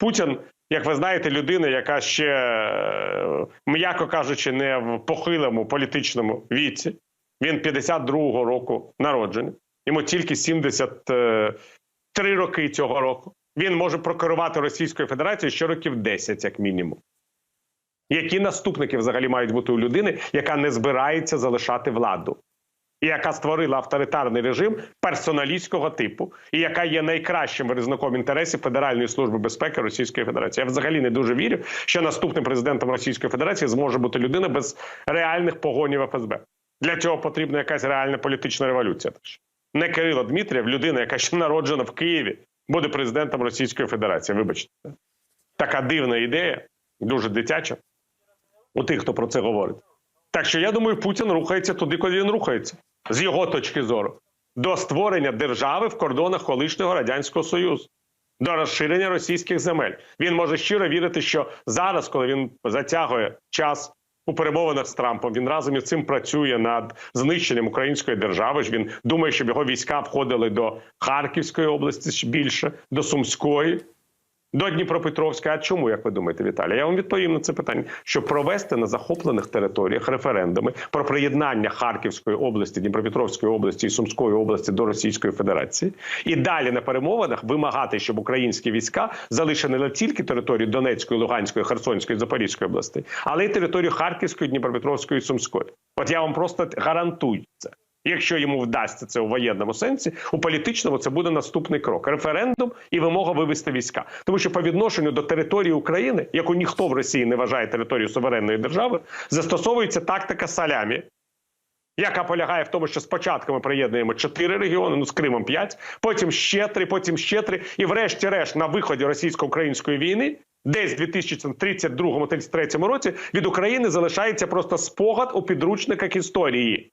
Путін, як ви знаєте, людина, яка ще, е, м'яко кажучи, не в похилому політичному віці. Він 52-го року народжений. Йому тільки 73 роки цього року. Він може прокерувати Російською Федерацією ще років 10, як мінімум. Які наступники взагалі мають бути у людини, яка не збирається залишати владу, і яка створила авторитарний режим персоналістського типу, і яка є найкращим виразником інтересів Федеральної служби безпеки Російської Федерації? Я взагалі не дуже вірю, що наступним президентом Російської Федерації зможе бути людина без реальних погонів ФСБ. Для цього потрібна якась реальна політична революція. Не Кирило Дмитрієв, людина, яка ще народжена в Києві, буде президентом Російської Федерації. Вибачте, така дивна ідея, дуже дитяча у тих, хто про це говорить. Так що я думаю, Путін рухається туди, куди він рухається, з його точки зору, до створення держави в кордонах колишнього радянського союзу, до розширення російських земель. Він може щиро вірити, що зараз, коли він затягує час у перемовинах з Трампом, він разом із цим працює над знищенням української держави. ж Він думає, щоб його війська входили до Харківської області більше, до Сумської. До Дніпропетровська. А чому, як ви думаєте, Віталій? Я вам відповім на це питання. Щоб провести на захоплених територіях референдуми про приєднання Харківської області, Дніпропетровської області і Сумської області до Російської Федерації, і далі на перемовинах вимагати, щоб українські війська залишили не тільки територію Донецької, Луганської, Херсонської, Запорізької областей, але й територію Харківської, Дніпропетровської і Сумської. От я вам просто гарантую це. Якщо йому вдасться це у воєнному сенсі, у політичному це буде наступний крок: референдум і вимога вивести війська. Тому що по відношенню до території України, яку ніхто в Росії не вважає територією суверенної держави, застосовується тактика салямі, яка полягає в тому, що спочатку ми приєднуємо чотири регіони, ну з Кримом п'ять, потім ще три, потім ще три, і врешті-решт на виході російсько-української війни. Десь в 2032-33 році від України залишається просто спогад у підручниках історії.